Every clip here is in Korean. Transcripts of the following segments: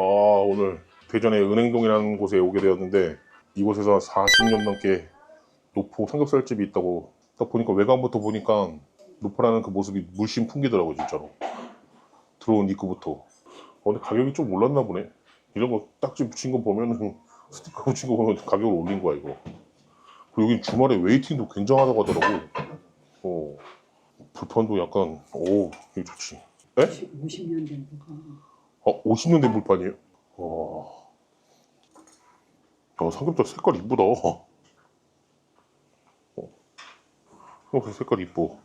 아 오늘 대전의 은행동이라는 곳에 오게 되었는데 이곳에서 40년 넘게 노포 삼겹살집이 있다고 딱 보니까 외관부터 보니까 노포라는 그 모습이 물씬 풍기더라고 진짜로. 들어온 입구부터. 어, 근데 가격이 좀 올랐나 보네. 이런 거 딱지 붙인 거 보면은 스티커 붙인 거 보면 가격을 올린 거야 이거. 그리고 여기 주말에 웨이팅도 굉장하다고 하더라고. 어. 불판도 약간 오 이게 좋지. 50년 된 거. 어, 50년 된 불판이에요? 와. 야, 삼겹살 색깔 이쁘다. 어. 삼겹살 색깔 이뻐.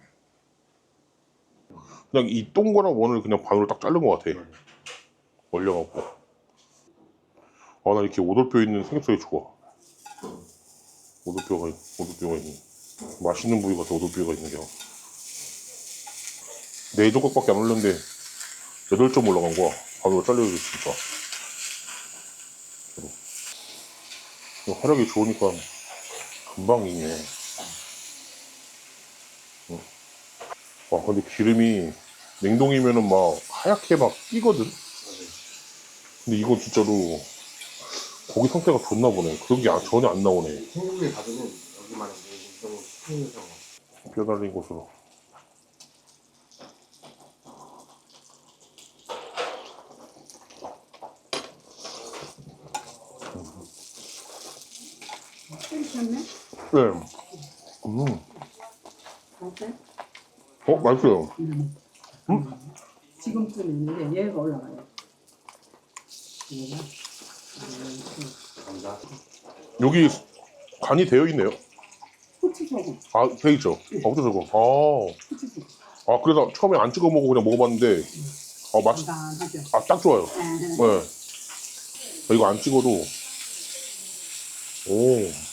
그냥 이 동그란 원을 그냥 반으로 딱 자른 것 같아. 얼려갖고. 아, 나 이렇게 오돌뼈 있는 삼겹살이 좋아. 오돌뼈가, 오돌뼈가 있는. 맛있는 부위 같아, 오돌뼈가 있는 게. 네 조각밖에 안 올렸는데, 8점 올라간 거야. 반으로 잘려졌으니까. 이거 화력이 좋으니까 금방 익네. 응. 와, 근데 기름이 냉동이면은 막 하얗게 막 끼거든? 근데 이건 진짜로 고기 상태가 좋나 보네. 그런 게 아- 전혀 안 나오네. 한국에 가면은 여기만 너무 뼈 달린 곳으로. 끓이셨네? 네. 음. 어때? 어, 맛있어요. 음. 지금 끓이는데 얘가 올라가요. 얘가. 여기 간이 되어 있네요. 후추 소금. 아, 돼 있죠. 아, 어쩌고 아. 후추 소금. 아 그래서 처음에 안 찍어 먹고 그냥 먹어봤는데 아 맛. 아딱 좋아요. 네. 네. 아, 이거 안 찍어도 오.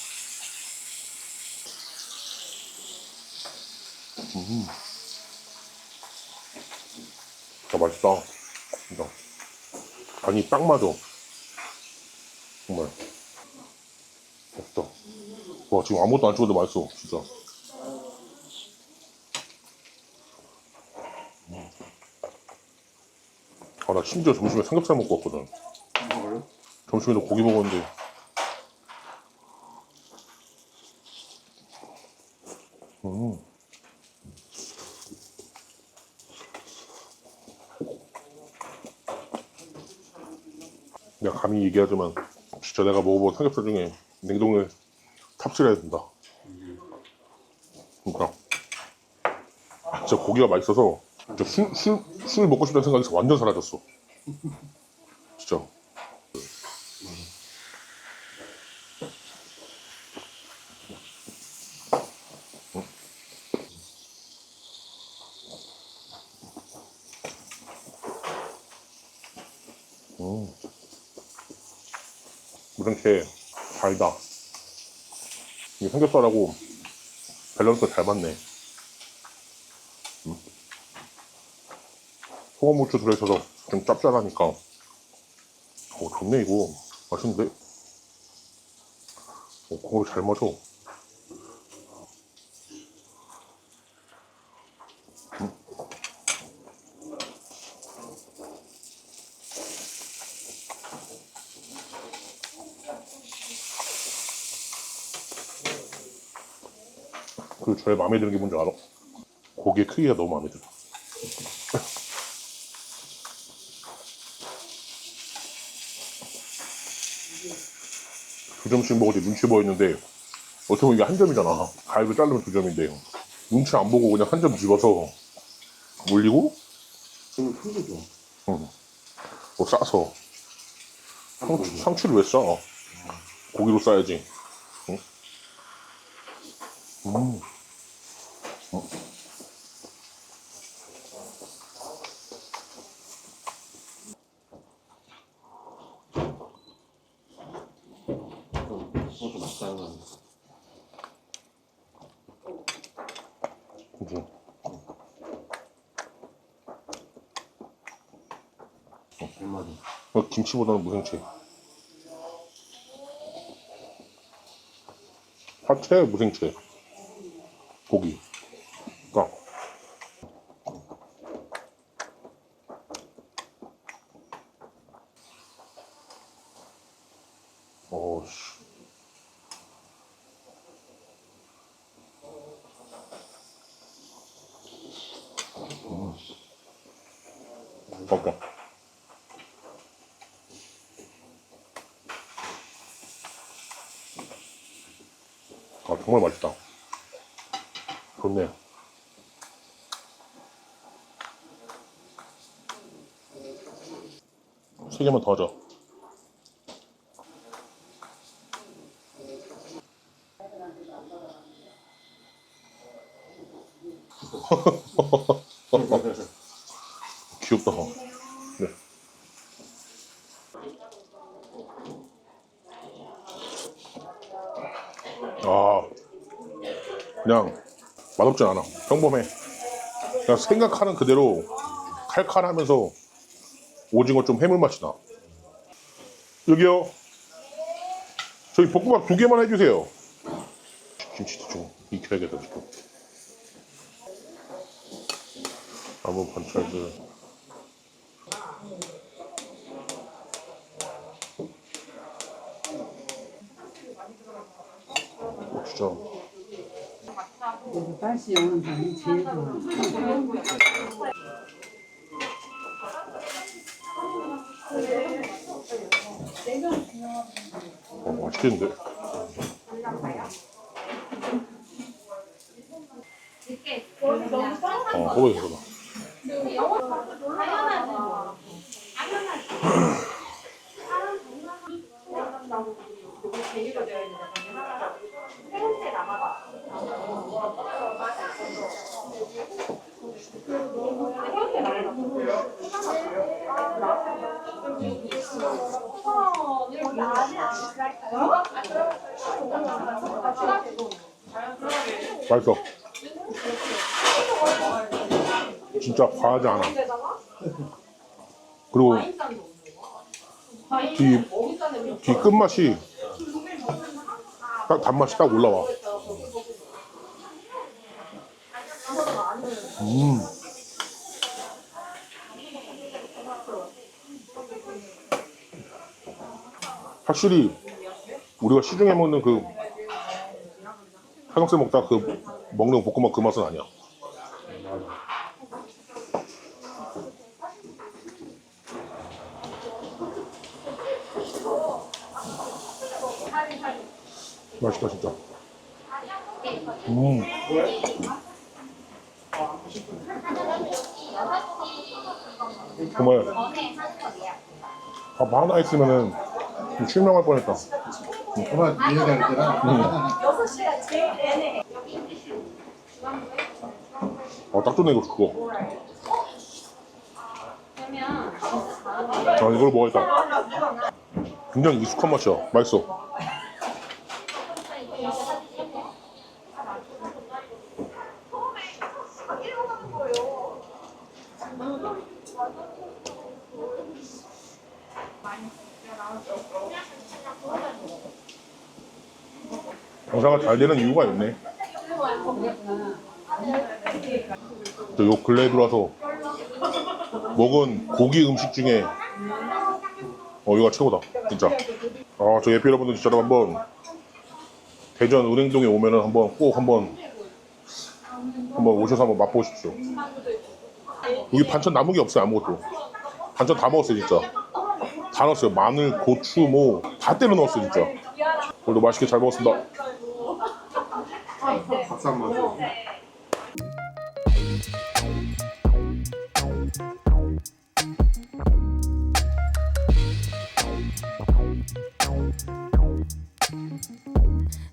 음. 아 맛있다. 진짜. 간이 딱 맞아. 정말. 맛있다. 와 지금 아무것도 안 찍어도 맛있어 진짜. 아, 나 심지어 점심에 삼겹살 먹고 왔거든. 점심에도 고기 먹었는데. 음. 내가 감히 얘기하지만, 진짜 내가 먹어본 삼겹살 중에 냉동에 탑실해야 된다. 그러니까. 진짜 고기가 맛있어서, 진짜 술, 술, 술 먹고 싶다는 생각이 완전 사라졌어. 무생채 달다. 이 삼겹살하고 밸런스가 잘 맞네. 음. 소금 후추 들어있어서 좀 짭짤하니까. 오, 좋네, 이거. 맛있는데? 오, 그걸 잘 맞아. 그리고 제일 마음에 드는 게 뭔지 알아? 고기의 크기가 너무 마음에 들어. 두 점씩 먹을 때 눈치 보였는데 어떻게 보면 이게 한 점이잖아. 가위로 자르면 두 점인데 눈치 안 보고 그냥 한 점 집어서 올리고 저는 큰거 좋아 응. 뭐 싸서 상추, 상추를 왜 싸? 고기로 싸야지. 응? 음. 어. 맛있다는 그지? 얼마나 어, 김치보다는 무생채. 화채, 무생채. 고기. 그러니까 어, 씨. 음. 맛있다. 아, 정말 맛있다. 좋네. 세 개만 더 하자. 귀엽다. 네. 아, 그냥 맛없진 않아. 평범해. 그냥 생각하는 그대로 칼칼하면서 오징어 좀 해물 맛이 나. 여기요. 저희 볶음밥 두 개만 해주세요. 김치도 좀 익혀야겠다 지금. 나무 반찬들. 고추장. 그래서 제일 좋아. 어, 맛있겠는데? 어, 들어가. 맛있어. 진짜 과하지 않아. 그리고 뒤, 뒤 끝맛이 딱 단맛이 딱 올라와. 음. 확실히 우리가 시중에 먹는 그 삼겹살 먹다 그 먹는 볶음밥 그 맛은 아니야. 맛있다 진짜. 음. 정말 밥 하나 있으면은 좀 실망할 뻔했다. 그만 이해가 할 때랑 아, 딱 좋네, 이거 그거. 아, 이걸 먹어야겠다. 굉장히 익숙한 맛이야. 맛있어. 장사가 잘 되는 이유가 있네. 저 요 근래에 들어와서 먹은 고기 음식 중에 어 이거가 최고다 진짜. 아저 예피 여러분들 진짜로 한번 대전 은행동에 오면은 한번 꼭 한번 한번 오셔서 한번 맛보십시오. 여기 반찬 남은 게 없어요 아무것도. 반찬 다 먹었어요 진짜. 다 넣었어요. 마늘 고추 뭐 다 때려 넣었어요 진짜. 오늘도 맛있게 잘 먹었습니다 someone.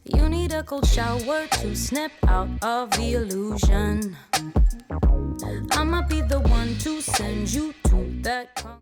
You need a cold shower to snap out of the illusion. I might be the one to send you to that.